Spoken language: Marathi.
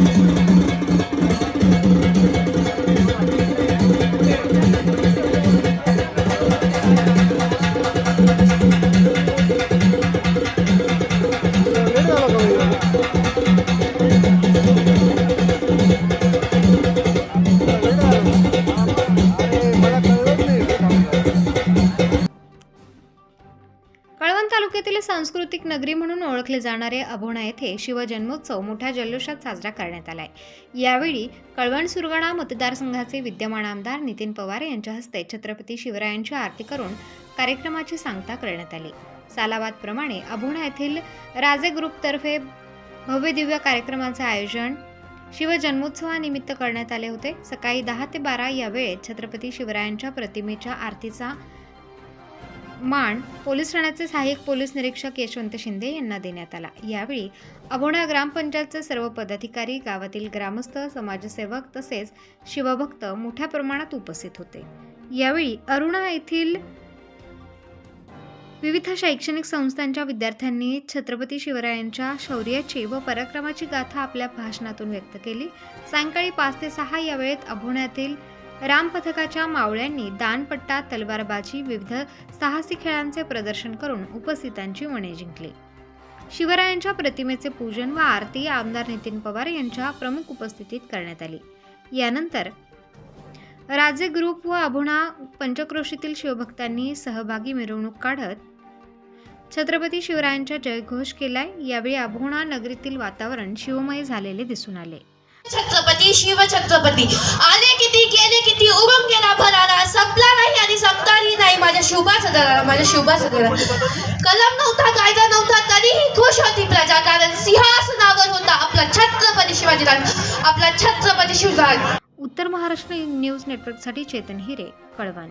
있습니다. कळवण तालुक्यातील सांस्कृतिक नगरी म्हणून ओळखले जाणारे अभोणा येथे शिवजन्मोत्सव मोठ्या जल्लोषात साजरा करण्यात आलाय. यावेळी कळवण सुरगाणा मतदारसंघाचे विद्यमान आमदार नितीन पवार यांच्या हस्ते छत्रपती शिवरायांची आरती करून कार्यक्रमाची सांगता करण्यात आली. सालाबादप्रमाणे अभोणा येथील राजे ग्रुपतर्फे भव्य दिव्य कार्यक्रमाचे आयोजन शिवजन्मोत्सवानिमित्त करण्यात आले होते. सकाळी दहा ते बारा या वेळेत छत्रपती शिवरायांच्या प्रतिमेच्या आरतीचा मान पोलीस ठाण्याचे सहाय्यक पोलीस निरीक्षक यशवंत शिंदे यांना देण्यात आला. यावेळी अभोणा ग्रामपंचायतचे सर्व पदाधिकारी गावातील ग्रामस्थ समाजसेवक तसेच शिवभक्त मोठ्या प्रमाणात उपस्थित होते. यावेळी अरुणा येथील विविध शैक्षणिक संस्थांच्या विद्यार्थ्यांनी छत्रपती शिवरायांच्या शौर्याची व पराक्रमाची गाथा आपल्या भाषणातून व्यक्त केली. सायंकाळी पाच ते सहा या वेळेत अभोण्यातील रामपथकाच्या मावळ्यांनी दानपट्टा तलवारबाजी विविध साहसी खेळांचे प्रदर्शन करून उपस्थितांची मने जिंकली. शिवरायांच्या प्रतिमेचे पूजन व आरती आमदार नितीन पवार यांच्या प्रमुख उपस्थितीत करण्यात आली. यानंतर राजे ग्रुप व अभुणा पंचक्रोशीतील शिवभक्तांनी सहभागी मिरवणूक काढत छत्रपती शिवरायांच्या जयघोष केलाय. यावेळी अभोणा नगरीतील वातावरण शिवमय झालेले दिसून आले. छत्रपती शिव छत्रपती. आले किती गेले किती उडून गेला भराला संपला नाही आणि संपणारही नाही माझ्या शुभाचा दराला माझ्या शुभाचा दराला. कलम नव्हता कायदा नव्हता तरीही खुश होती प्रजा कारण सिंहासनावर होता आपला छत्रपती शिवाजी राज आपला छत्रपती शिवराज. उत्तर महाराष्ट्र न्यूज नेटवर्कसाठी चेतन हिरे कळवण.